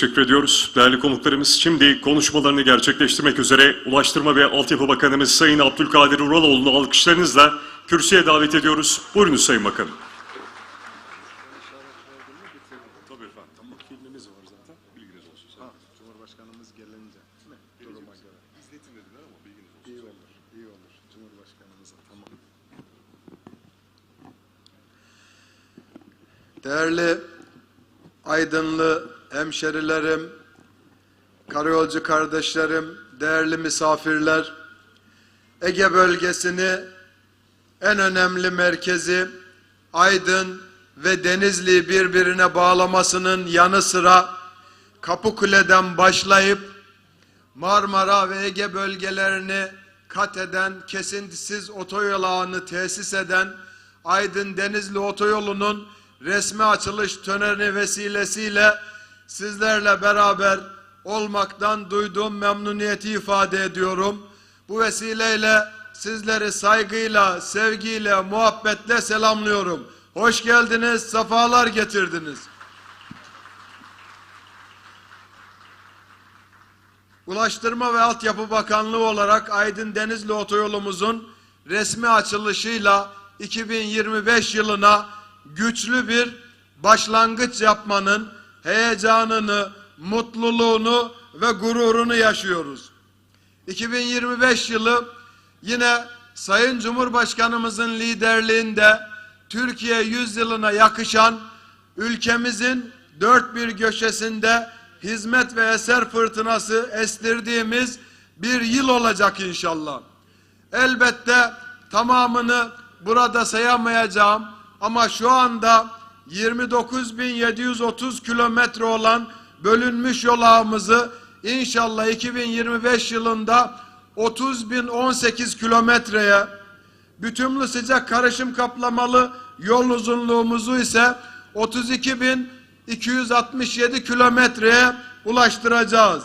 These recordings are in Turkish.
teşekkür ediyoruz. Değerli konuklarımız şimdi konuşmalarını gerçekleştirmek üzere Ulaştırma ve Altyapı Bakanımız Sayın Abdülkadir Uraloğlu'nu alkışlarınızla kürsüye davet ediyoruz. Buyurunuz Sayın Bakanım. Tabii efendim. Tamam. Filmimiz var zaten. Bilginiz olsun. Cumhurbaşkanımız gelince değil mi? Duruma göre. İzletin dediler ama bilginiz olsun. İyi olur, iyi olur. Cumhurbaşkanımıza tamam. Değerli Aydınlı hemşerilerim, karayolcu kardeşlerim, değerli misafirler, Ege bölgesini en önemli merkezi Aydın ve Denizli'yi birbirine bağlamasının yanı sıra Kapıkule'den başlayıp Marmara ve Ege bölgelerini kat eden, kesintisiz otoyol ağını tesis eden Aydın Denizli Otoyolu'nun resmi açılış töreni vesilesiyle sizlerle beraber olmaktan duyduğum memnuniyeti ifade ediyorum. Bu vesileyle sizleri saygıyla, sevgiyle, muhabbetle selamlıyorum. Hoş geldiniz, sefalar getirdiniz. Ulaştırma ve Altyapı Bakanlığı olarak Aydın Denizli Otoyolumuzun resmi açılışıyla 2025 yılına güçlü bir başlangıç yapmanın heyecanını, mutluluğunu ve gururunu yaşıyoruz. 2025 yılı yine Sayın Cumhurbaşkanımızın liderliğinde Türkiye yüzyılına yakışan ülkemizin dört bir köşesinde hizmet ve eser fırtınası estirdiğimiz bir yıl olacak inşallah. Elbette tamamını burada sayamayacağım ama şu anda 29.730 kilometre olan bölünmüş yol ağımızı inşallah 2025 yılında 30.018 kilometreye bütünlü sıcak karışım kaplamalı yol uzunluğumuzu ise 32.267 kilometreye ulaştıracağız.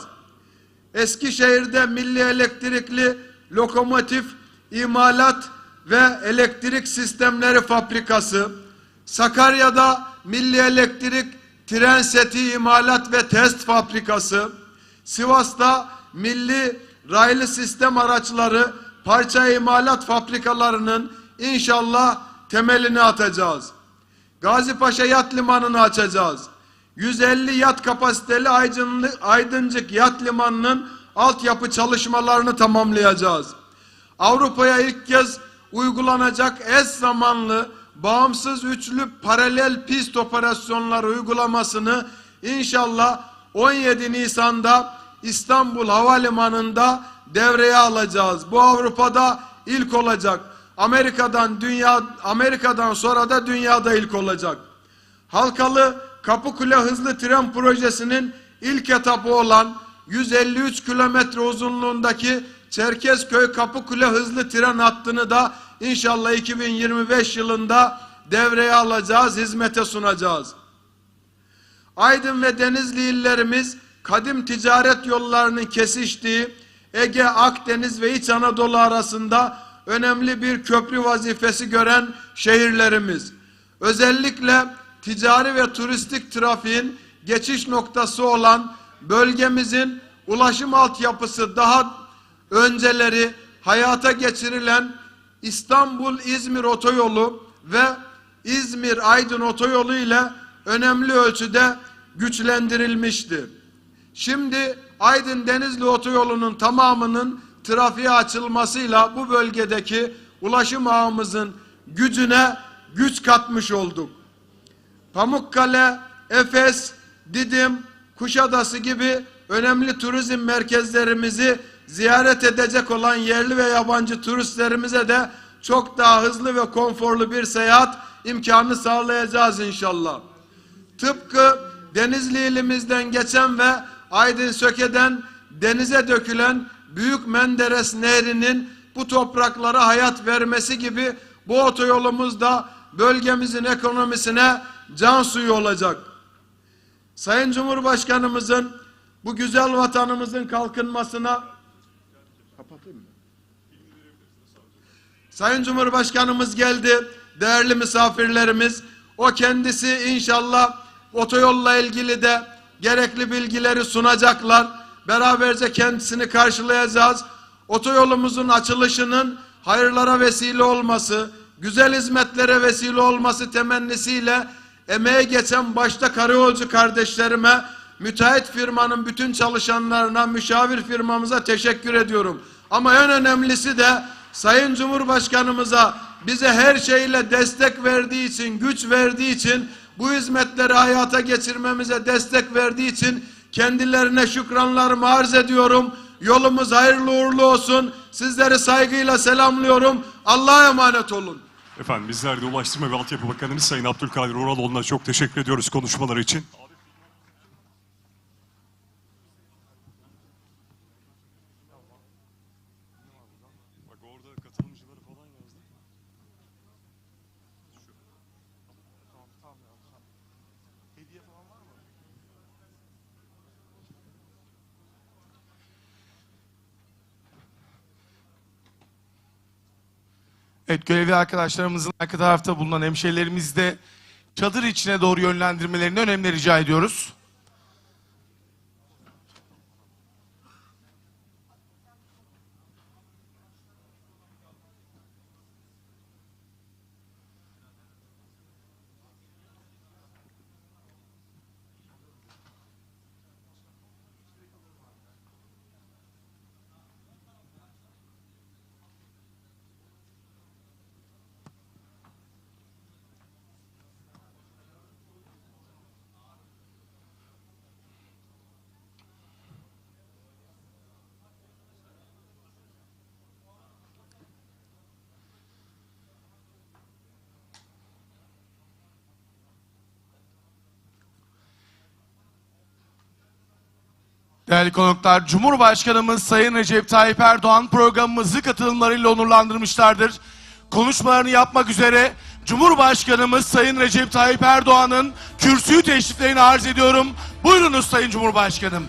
Eskişehir'de milli elektrikli lokomotif imalat ve elektrik sistemleri fabrikası, Sakarya'da milli elektrik tren seti imalat ve test fabrikası, Sivas'ta milli raylı sistem araçları parça imalat fabrikalarının inşallah temelini atacağız. Gazipaşa Yat Limanı'nı açacağız. 150 yat kapasiteli Aydıncık Yat Limanı'nın altyapı çalışmalarını tamamlayacağız. Avrupa'ya ilk kez uygulanacak eş zamanlı bağımsız üçlü paralel pist operasyonları uygulamasını inşallah 17 Nisan'da İstanbul Havalimanı'nda devreye alacağız. Bu Avrupa'da ilk olacak. Amerika'dan dünya Amerika'dan sonra da dünyada ilk olacak. Halkalı Kapıkule hızlı tren projesinin ilk etapı olan 153 kilometre uzunluğundaki Çerkezköy Kapıkule hızlı tren hattını da inşallah 2025 yılında devreye alacağız, hizmete sunacağız. Aydın ve Denizli illerimiz kadim ticaret yollarının kesiştiği Ege, Akdeniz ve İç Anadolu arasında önemli bir köprü vazifesi gören şehirlerimiz. Özellikle ticari ve turistik trafiğin geçiş noktası olan bölgemizin ulaşım altyapısı daha önceleri hayata geçirilen İstanbul-İzmir otoyolu ve İzmir-Aydın otoyolu ile önemli ölçüde güçlendirilmişti. Şimdi Aydın Denizli otoyolunun tamamının trafiğe açılmasıyla bu bölgedeki ulaşım ağımızın gücüne güç katmış olduk. Pamukkale, Efes, Didim, Kuşadası gibi önemli turizm merkezlerimizi ziyaret edecek olan yerli ve yabancı turistlerimize de çok daha hızlı ve konforlu bir seyahat imkanı sağlayacağız inşallah. Tıpkı Denizli ilimizden geçen ve Aydın Söke'den denize dökülen Büyük Menderes Nehri'nin bu topraklara hayat vermesi gibi bu otoyolumuz da bölgemizin ekonomisine can suyu olacak. Sayın Cumhurbaşkanımızın bu güzel vatanımızın kalkınmasına kapatayım mı? Sayın Cumhurbaşkanımız geldi, değerli misafirlerimiz. O kendisi inşallah otoyolla ilgili de gerekli bilgileri sunacaklar. Beraberce kendisini karşılayacağız. Otoyolumuzun açılışının hayırlara vesile olması, güzel hizmetlere vesile olması temennisiyle emeğe geçen başta karayolcu kardeşlerime, müteahhit firmanın bütün çalışanlarına, müşavir firmamıza teşekkür ediyorum. Ama en önemlisi de Sayın Cumhurbaşkanımıza bize her şeyle destek verdiği için, güç verdiği için, bu hizmetleri hayata geçirmemize destek verdiği için kendilerine şükranlarımı arz ediyorum. Yolumuz hayırlı uğurlu olsun. Sizleri saygıyla selamlıyorum. Allah'a emanet olun. Efendim bizler de Ulaştırma ve Altyapı Bakanımız Sayın Abdülkadir Uraloğlu'na çok teşekkür ediyoruz konuşmaları için. Evet görevli arkadaşlarımızın arka tarafta bulunan hemşehrilerimiz de çadır içine doğru yönlendirmelerini önemli rica ediyoruz. Değerli konuklar, Cumhurbaşkanımız Sayın Recep Tayyip Erdoğan programımızı katılımlarıyla onurlandırmışlardır. Konuşmalarını yapmak üzere Cumhurbaşkanımız Sayın Recep Tayyip Erdoğan'ın kürsüyü teşriflerini arz ediyorum. Buyurunuz Sayın Cumhurbaşkanım.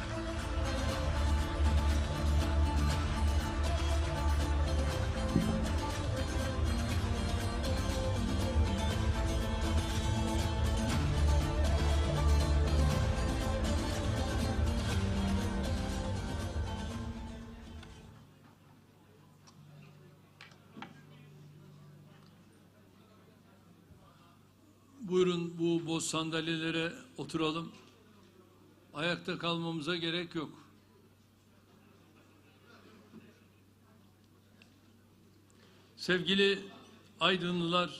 Buyurun bu boş sandalyelere oturalım. Ayakta kalmamıza gerek yok. Sevgili Aydınlılar,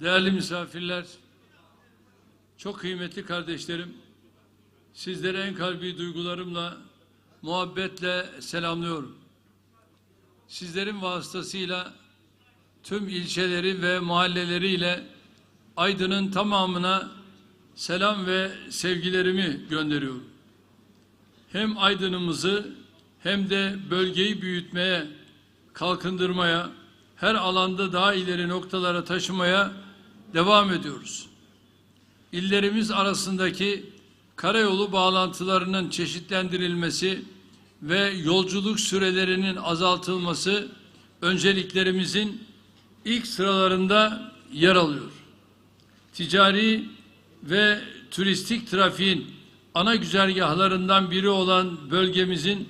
değerli misafirler, çok kıymetli kardeşlerim, sizlere en kalbi duygularımla, muhabbetle selamlıyorum. Sizlerin vasıtasıyla tüm ilçeleri ve mahalleleriyle Aydın'ın tamamına selam ve sevgilerimi gönderiyorum. Hem Aydın'ımızı hem de bölgeyi büyütmeye, kalkındırmaya, her alanda daha ileri noktalara taşımaya devam ediyoruz. İllerimiz arasındaki karayolu bağlantılarının çeşitlendirilmesi ve yolculuk sürelerinin azaltılması önceliklerimizin ilk sıralarında yer alıyor ticari ve turistik trafiğin ana güzergahlarından biri olan bölgemizin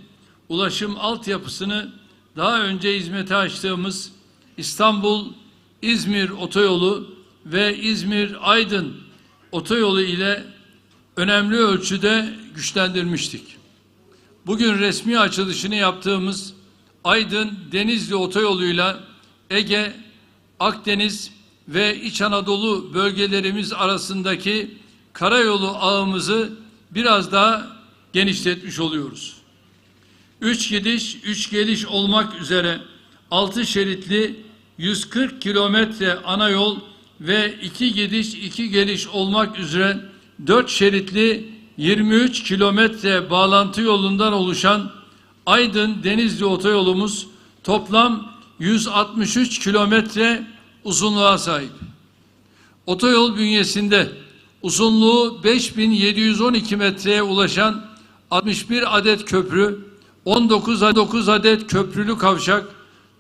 ulaşım altyapısını daha önce hizmete açtığımız İstanbul İzmir otoyolu ve İzmir Aydın otoyolu ile önemli ölçüde güçlendirmiştik. Bugün resmi açılışını yaptığımız Aydın Denizli otoyoluyla Ege, Akdeniz ve İç Anadolu bölgelerimiz arasındaki karayolu ağımızı biraz daha genişletmiş oluyoruz. Üç gidiş, üç geliş olmak üzere altı şeritli 140 kilometre ana yol ve iki gidiş, iki geliş olmak üzere dört şeritli 23 kilometre bağlantı yolundan oluşan Aydın Denizli otoyolumuz toplam 163 kilometre uzunluğa sahip. Otoyol bünyesinde uzunluğu 5712 metreye ulaşan 61 adet köprü, 19 9 adet köprülü kavşak,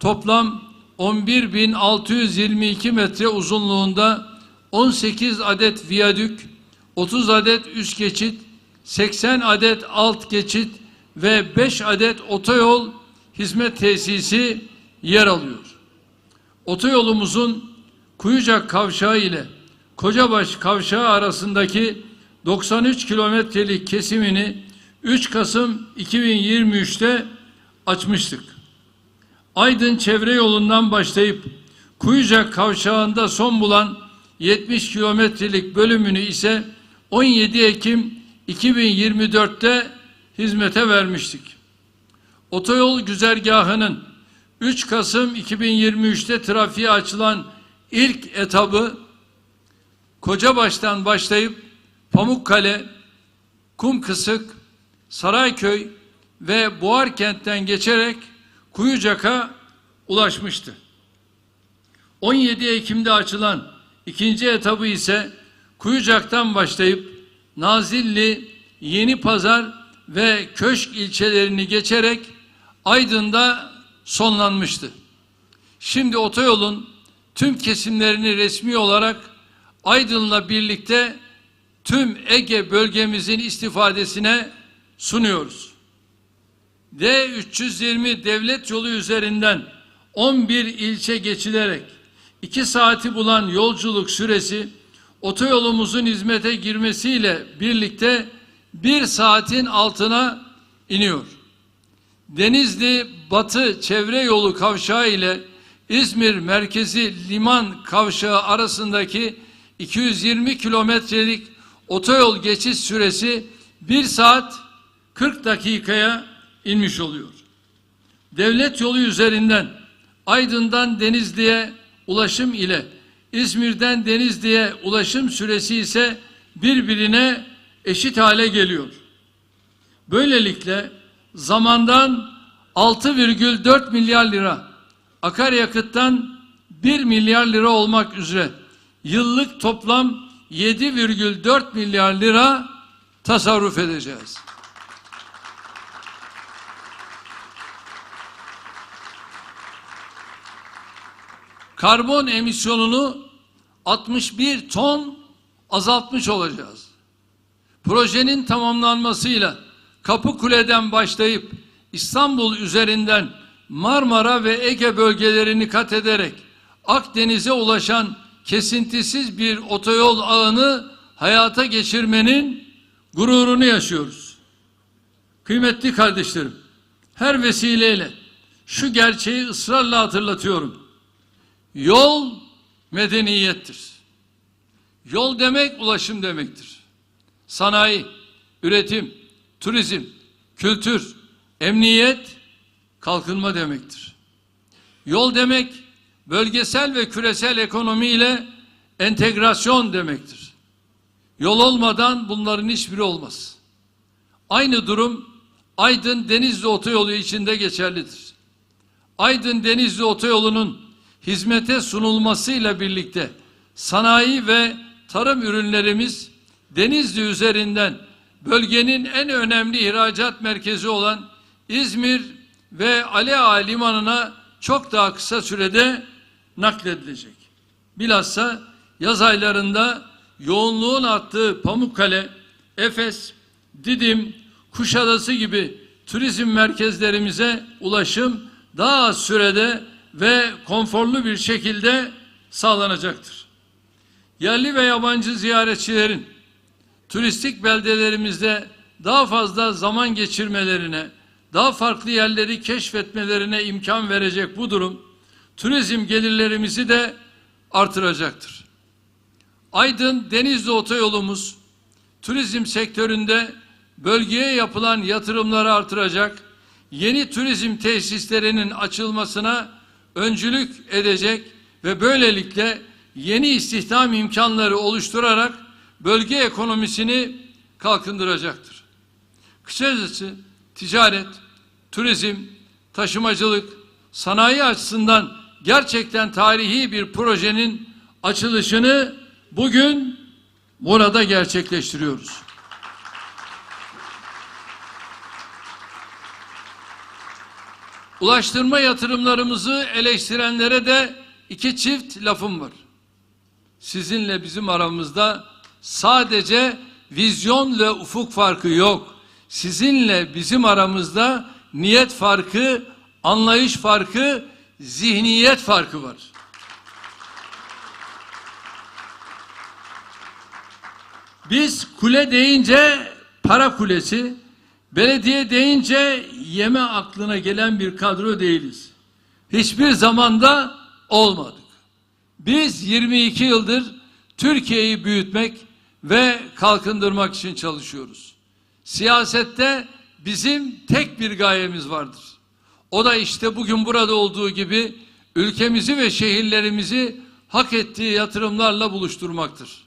toplam 11.622 metre uzunluğunda 18 adet viyadük, 30 adet üst geçit, 80 adet alt geçit ve 5 adet otoyol hizmet tesisi yer alıyor. Otoyolumuzun Kuyucak kavşağı ile Kocabaş kavşağı arasındaki 93 kilometrelik kesimini 3 Kasım 2023'te açmıştık. Aydın çevre yolundan başlayıp Kuyucak kavşağında son bulan 70 kilometrelik bölümünü ise 17 Ekim 2024'te hizmete vermiştik. Otoyol güzergahının 3 Kasım 2023'te trafiğe açılan ilk etabı Kocabaş'tan başlayıp Pamukkale, Kumkısık, Sarayköy ve Buharkent'ten geçerek Kuyucak'a ulaşmıştı. 17 Ekim'de açılan ikinci etabı ise Kuyucak'tan başlayıp Nazilli, Yeni Pazar ve Köşk ilçelerini geçerek Aydın'da sonlanmıştı. Şimdi otoyolun tüm kesimlerini resmi olarak Aydın'la birlikte tüm Ege bölgemizin istifadesine sunuyoruz. D320 devlet yolu üzerinden 11 ilçe geçilerek 2 saati bulan yolculuk süresi otoyolumuzun hizmete girmesiyle birlikte 1 saatin altına iniyor. Denizli Batı Çevre Yolu kavşağı ile İzmir Merkezi Liman kavşağı arasındaki 220 kilometrelik otoyol geçiş süresi 1 saat 40 dakikaya inmiş oluyor. Devlet yolu üzerinden Aydın'dan Denizli'ye ulaşım ile İzmir'den Denizli'ye ulaşım süresi ise birbirine eşit hale geliyor. Böylelikle zamandan 6,4 milyar lira, akaryakıttan 1 milyar lira olmak üzere yıllık toplam 7,4 milyar lira tasarruf edeceğiz. Karbon emisyonunu 61 ton azaltmış olacağız. Projenin tamamlanmasıyla Kapıkule'den başlayıp İstanbul üzerinden Marmara ve Ege bölgelerini kat ederek Akdeniz'e ulaşan kesintisiz bir otoyol ağını hayata geçirmenin gururunu yaşıyoruz. Kıymetli kardeşlerim, her vesileyle şu gerçeği ısrarla hatırlatıyorum. Yol medeniyettir. Yol demek ulaşım demektir. Sanayi, üretim, turizm, kültür, emniyet, kalkınma demektir. Yol demek bölgesel ve küresel ekonomiyle entegrasyon demektir. Yol olmadan bunların hiçbiri olmaz. Aynı durum Aydın Denizli Otoyolu içinde geçerlidir. Aydın Denizli Otoyolu'nun hizmete sunulmasıyla birlikte sanayi ve tarım ürünlerimiz Denizli üzerinden bölgenin en önemli ihracat merkezi olan İzmir ve Ali Ağa Limanı'na çok daha kısa sürede nakledilecek. Bilhassa yaz aylarında yoğunluğun arttığı Pamukkale, Efes, Didim, Kuşadası gibi turizm merkezlerimize ulaşım daha az sürede ve konforlu bir şekilde sağlanacaktır. Yerli ve yabancı ziyaretçilerin turistik beldelerimizde daha fazla zaman geçirmelerine, daha farklı yerleri keşfetmelerine imkan verecek bu durum turizm gelirlerimizi de artıracaktır. Aydın Denizli Otoyolumuz turizm sektöründe bölgeye yapılan yatırımları artıracak, yeni turizm tesislerinin açılmasına öncülük edecek ve böylelikle yeni istihdam imkanları oluşturarak bölge ekonomisini kalkındıracaktır. Kısacası ticaret, turizm, taşımacılık, sanayi açısından gerçekten tarihi bir projenin açılışını bugün burada gerçekleştiriyoruz. Ulaştırma yatırımlarımızı eleştirenlere de iki çift lafım var. Sizinle bizim aramızda sadece vizyon ve ufuk farkı yok. Sizinle bizim aramızda niyet farkı, anlayış farkı, zihniyet farkı var. Biz kule deyince para kulesi, belediye deyince yeme aklına gelen bir kadro değiliz. Hiçbir zamanda olmadık. Biz 22 yıldır Türkiye'yi büyütmek ve kalkındırmak için çalışıyoruz. Siyasette bizim tek bir gayemiz vardır. O da işte bugün burada olduğu gibi ülkemizi ve şehirlerimizi hak ettiği yatırımlarla buluşturmaktır.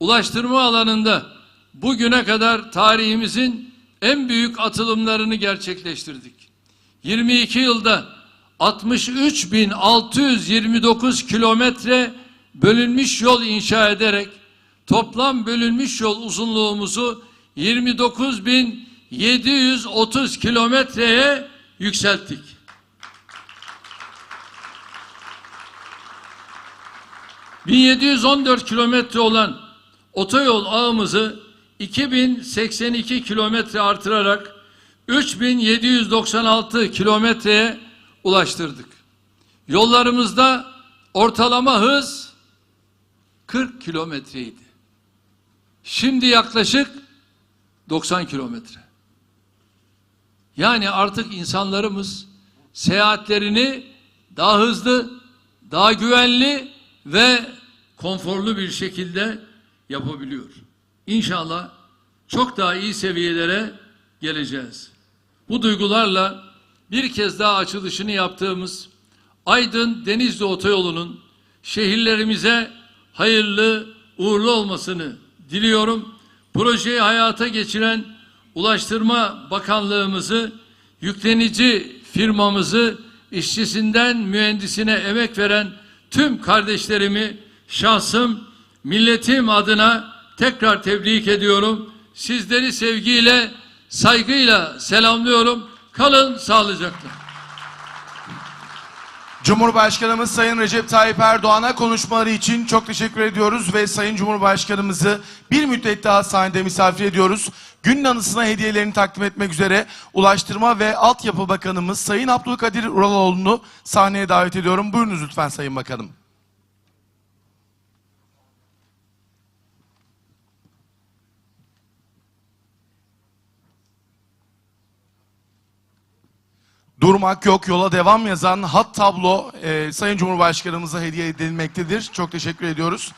Ulaştırma alanında bugüne kadar tarihimizin en büyük atılımlarını gerçekleştirdik. 22 yılda 63.629 kilometre bölünmüş yol inşa ederek toplam bölünmüş yol uzunluğumuzu 29.730 kilometreye yükselttik. ...1714 kilometre olan otoyol ağımızı 2082 kilometre artırarak 3796 kilometreye ulaştırdık. Yollarımızda ortalama hız 40 kilometreydi. Şimdi yaklaşık 90 kilometre. Yani artık insanlarımız seyahatlerini daha hızlı, daha güvenli ve konforlu bir şekilde yapabiliyor. İnşallah çok daha iyi seviyelere geleceğiz. Bu duygularla bir kez daha açılışını yaptığımız Aydın Denizli Otoyolu'nun şehirlerimize hayırlı uğurlu olmasını diliyorum. Projeyi hayata geçiren Ulaştırma Bakanlığımızı, yüklenici firmamızı, işçisinden mühendisine emek veren tüm kardeşlerimi şahsım, milletim adına tekrar tebrik ediyorum. Sizleri sevgiyle, saygıyla selamlıyorum. Kalın sağlıcakla. Cumhurbaşkanımız Sayın Recep Tayyip Erdoğan'a konuşmaları için çok teşekkür ediyoruz ve Sayın Cumhurbaşkanımızı bir müddet daha sahnede misafir ediyoruz. Günün anısına hediyelerini takdim etmek üzere Ulaştırma ve Altyapı Bakanımız Sayın Abdülkadir Uraloğlu'nu sahneye davet ediyorum. Buyurunuz lütfen Sayın Bakanım. Durmak yok, yola devam yazan hat tablo e, Sayın Cumhurbaşkanımıza hediye edilmektedir. Çok teşekkür ediyoruz.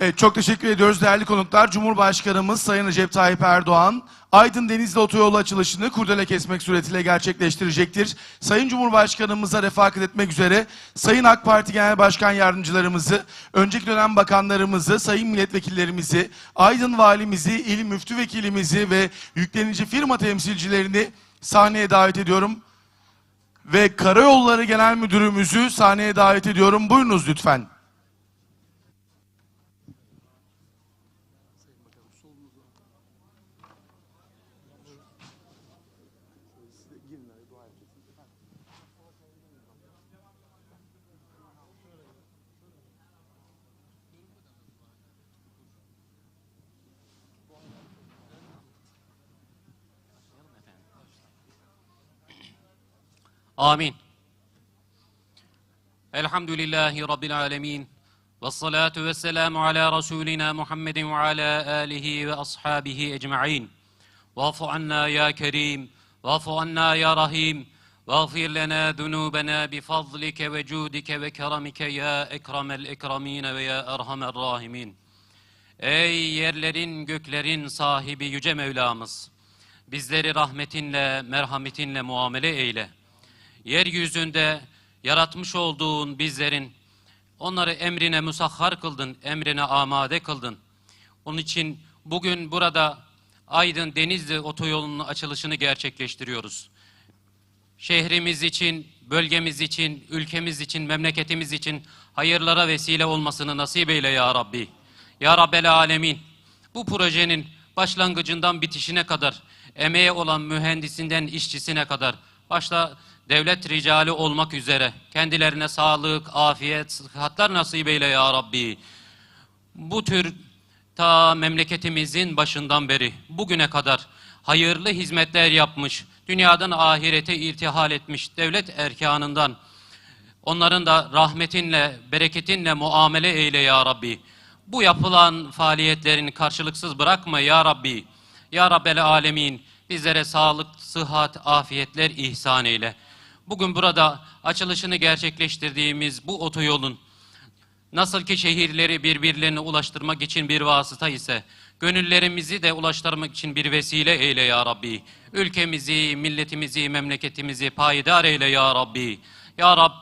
Evet, çok teşekkür ediyoruz değerli konuklar. Cumhurbaşkanımız Sayın Recep Tayyip Erdoğan, Aydın Denizli Otoyolu açılışını kurdele kesmek suretiyle gerçekleştirecektir. Sayın Cumhurbaşkanımıza refakat etmek üzere Sayın AK Parti Genel Başkan Yardımcılarımızı, önceki dönem bakanlarımızı, sayın milletvekillerimizi, Aydın Valimizi, il müftü vekilimizi ve yüklenici firma temsilcilerini sahneye davet ediyorum. Ve Karayolları Genel Müdürümüzü sahneye davet ediyorum. Buyurunuz lütfen. Amin. Elhamdülillahi Rabbil alemin. Vessalatu vesselamu ala Resulina Muhammedin ve ala alihi ve ashabihi ecma'in. Vafu anna ya kerim, vafu anna ya rahim, vaghfir lena dunubena bifadlike ve cudike ve keramike ya ekremel ekramine ve ya erhamel rahimin. Ey yerlerin göklerin sahibi Yüce Mevlamız! Bizleri rahmetinle, merhametinle muamele eyle.'' Yeryüzünde yaratmış olduğun bizlerin onları emrine musahhar kıldın, emrine amade kıldın. Onun için bugün burada Aydın Denizli otoyolunun açılışını gerçekleştiriyoruz. Şehrimiz için, bölgemiz için, ülkemiz için, memleketimiz için hayırlara vesile olmasını nasip eyle ya Rabbi. Ya Rabbel Alemin. Bu projenin başlangıcından bitişine kadar, emeğe olan mühendisinden işçisine kadar, başta devlet ricali olmak üzere kendilerine sağlık, afiyet, sıhhatler nasip eyle ya Rabbi. Bu tür ta memleketimizin başından beri bugüne kadar hayırlı hizmetler yapmış, dünyadan ahirete irtihal etmiş devlet erkanından onların da rahmetinle, bereketinle muamele eyle ya Rabbi. Bu yapılan faaliyetlerini karşılıksız bırakma ya Rabbi. Ya Rabbel Alemin bizlere sağlık, sıhhat, afiyetler ihsan eyle. Bugün burada açılışını gerçekleştirdiğimiz bu otoyolun Nasıl ki şehirleri birbirlerine ulaştırmak için bir vasıta ise, gönüllerimizi de ulaştırmak için bir vesile eyle ya Rabbi. Ülkemizi, milletimizi, memleketimizi payidar eyle ya Rabbi. Ya Rab,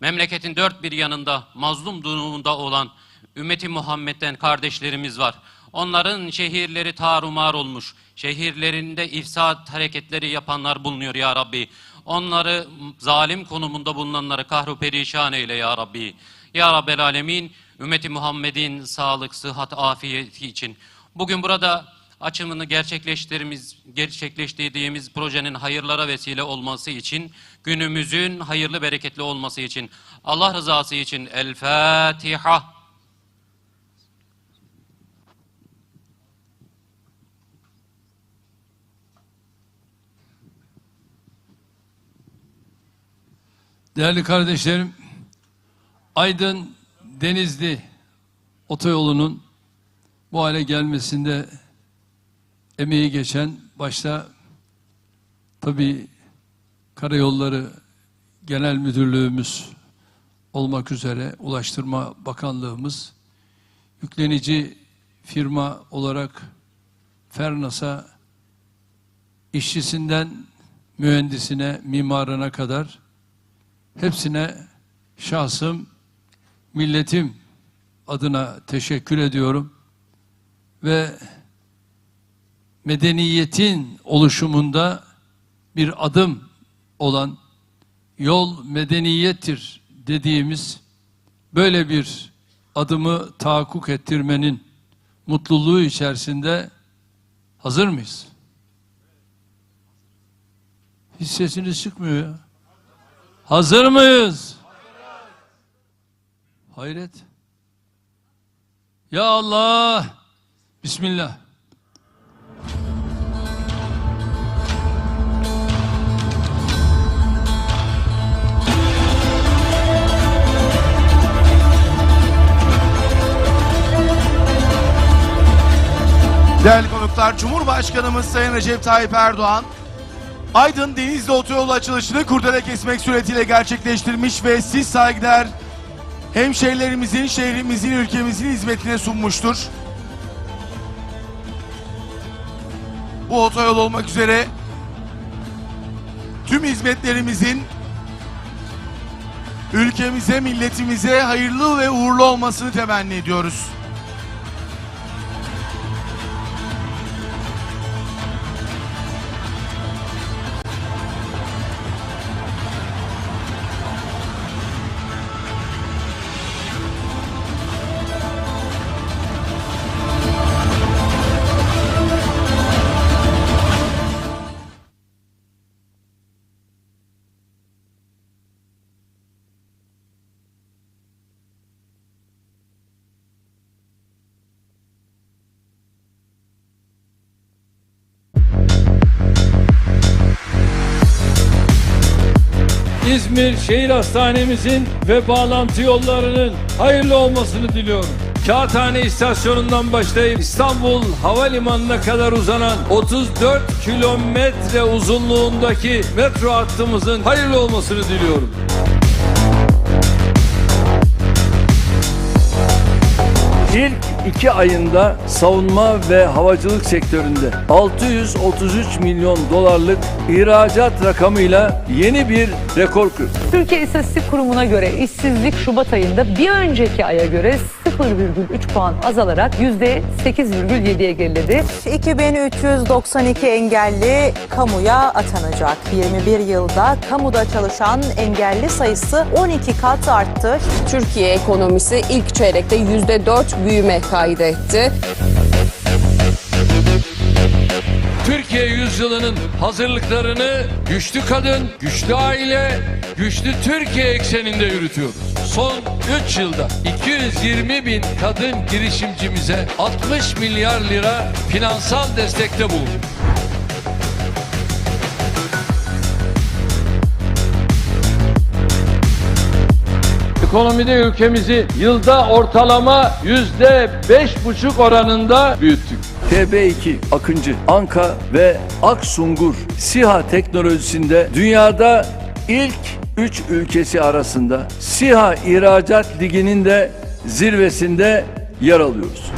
memleketin dört bir yanında mazlum durumunda olan ümmeti Muhammed'den kardeşlerimiz var. Onların şehirleri tarumar olmuş. Şehirlerinde ifsat hareketleri yapanlar bulunuyor ya Rabbi. Onları zalim konumunda bulunanları kahru perişan eyle ya Rabbi. Ya Rabbel Alemin, ümmeti Muhammed'in sağlık, sıhhat, afiyeti için. Bugün burada açımını gerçekleştirdiğimiz, gerçekleştirdiğimiz projenin hayırlara vesile olması için, günümüzün hayırlı, bereketli olması için, Allah rızası için El Fatiha. Değerli kardeşlerim, Aydın Denizli otoyolunun bu hale gelmesinde emeği geçen başta tabii Karayolları Genel Müdürlüğümüz olmak üzere Ulaştırma Bakanlığımız yüklenici firma olarak Fernas'a işçisinden mühendisine, mimarına kadar hepsine şahsım, milletim adına teşekkür ediyorum ve medeniyetin oluşumunda bir adım olan yol medeniyettir dediğimiz böyle bir adımı tahakkuk ettirmenin mutluluğu içerisinde hazır mıyız? Hiç sesiniz çıkmıyor ya. Hazır mıyız? Hayret. Ya Allah. Bismillah. Değerli konuklar, Cumhurbaşkanımız Sayın Recep Tayyip Erdoğan, Aydın Denizli Otoyolu açılışını kurdele kesmek suretiyle gerçekleştirmiş ve siz saygıdeğer hemşehrilerimizin, şehrimizin, ülkemizin hizmetine sunmuştur. Bu otoyol olmak üzere tüm hizmetlerimizin ülkemize, milletimize hayırlı ve uğurlu olmasını temenni ediyoruz. İzmir Şehir Hastanemizin ve bağlantı yollarının hayırlı olmasını diliyorum. Kağıthane istasyonundan başlayıp İstanbul Havalimanı'na kadar uzanan 34 kilometre uzunluğundaki metro hattımızın hayırlı olmasını diliyorum. İlk iki ayında savunma ve havacılık sektöründe 633 milyon dolarlık ihracat rakamıyla yeni bir rekor kırdı. Türkiye İstatistik Kurumu'na göre işsizlik Şubat ayında bir önceki aya göre 0,3 puan azalarak %8,7'ye geriledi. 2392 engelli kamuya atanacak. 21 yılda kamuda çalışan engelli sayısı 12 kat arttı. Türkiye ekonomisi ilk çeyrekte %4 büyüme kaydetti. Türkiye yüzyılının hazırlıklarını güçlü kadın, güçlü aile, güçlü Türkiye ekseninde yürütüyoruz. Son 3 yılda 220 bin kadın girişimcimize 60 milyar lira finansal destekte bulundu. Ekonomide ülkemizi yılda ortalama yüzde beş buçuk oranında büyüttük. TB2, Akıncı, Anka ve Aksungur SİHA teknolojisinde dünyada ilk 3 ülkesi arasında SİHA İhracat Ligi'nin de zirvesinde yer alıyoruz.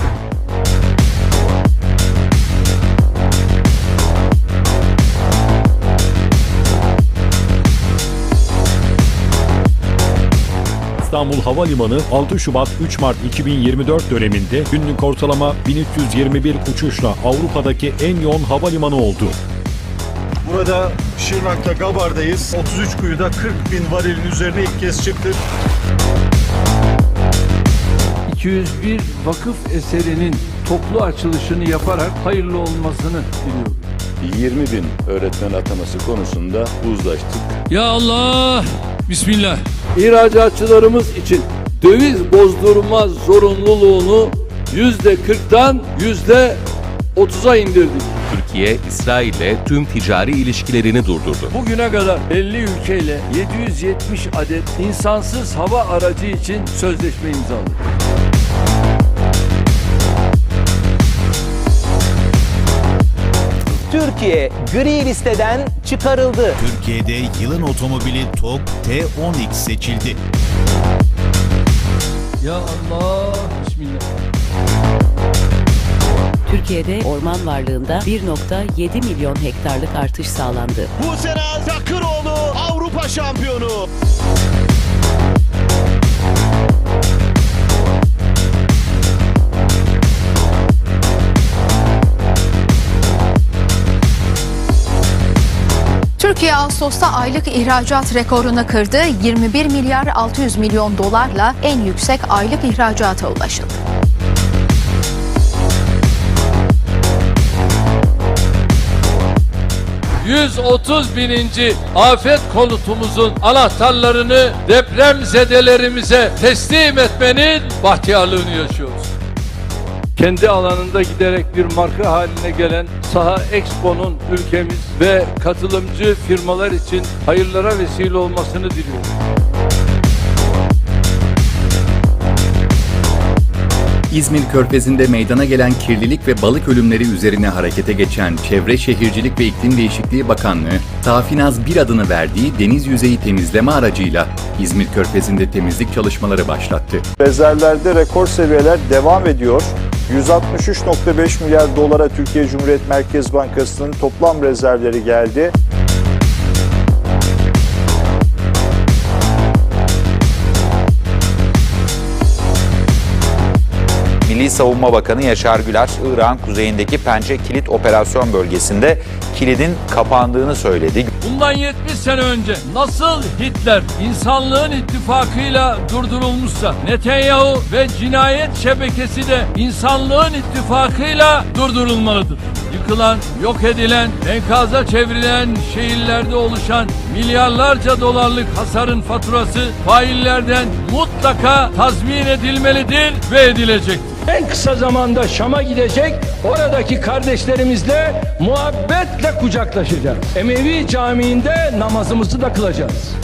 İstanbul Havalimanı 6 Şubat 3 Mart 2024 döneminde günlük ortalama 1321 uçuşla Avrupa'daki en yoğun havalimanı oldu. Burada Şırnak'ta Gabar'dayız. 33 kuyuda 40 bin varilin üzerine ilk kez çıktık. 201 vakıf eserinin toplu açılışını yaparak hayırlı olmasını diliyorum. 20 bin öğretmen ataması konusunda uzlaştık. Ya Allah! Bismillah. İhracatçılarımız için döviz bozdurma zorunluluğunu yüzde 40'tan yüzde 30'a indirdik. Türkiye, İsrail ile tüm ticari ilişkilerini durdurdu. Bugüne kadar 50 ülkeyle 770 adet insansız hava aracı için sözleşme imzaladık. Türkiye gri listeden çıkarıldı. Türkiye'de yılın otomobili TOG T10X seçildi. Ya Allah! Türkiye'de orman varlığında 1.7 milyon hektarlık artış sağlandı. Bu sene Zakıroğlu Avrupa şampiyonu. Türkiye Ağustos'ta aylık ihracat rekorunu kırdı. 21 milyar 600 milyon dolarla en yüksek aylık ihracata ulaşıldı. ...130 bininci afet konutumuzun anahtarlarını depremzedelerimize teslim etmenin bahtiyarlığını yaşıyoruz. kendi alanında giderek bir marka haline gelen Saha Expo'nun ülkemiz ve katılımcı firmalar için hayırlara vesile olmasını diliyorum. İzmir Körfezi'nde meydana gelen kirlilik ve balık ölümleri üzerine harekete geçen Çevre Şehircilik ve İklim Değişikliği Bakanlığı, Tafinaz bir adını verdiği deniz yüzeyi temizleme aracıyla İzmir Körfezi'nde temizlik çalışmaları başlattı. Rezervlerde rekor seviyeler devam ediyor. 163.5 milyar dolara Türkiye Cumhuriyet Merkez Bankası'nın toplam rezervleri geldi. Milli Savunma Bakanı Yaşar Güler, İran kuzeyindeki Pençe Kilit Operasyon Bölgesi'nde kilidin kapandığını söyledi. Bundan 70 sene önce nasıl Hitler insanlığın ittifakıyla durdurulmuşsa Netanyahu ve cinayet şebekesi de insanlığın ittifakıyla durdurulmalıdır. Yıkılan, yok edilen, enkaza çevrilen şehirlerde oluşan milyarlarca dolarlık hasarın faturası faillerden mutlaka tazmin edilmelidir ve edilecektir. En kısa zamanda Şam'a gidecek, oradaki kardeşlerimizle muhabbetle kucaklaşacağız. Emevi Camii'nde namazımızı da kılacağız.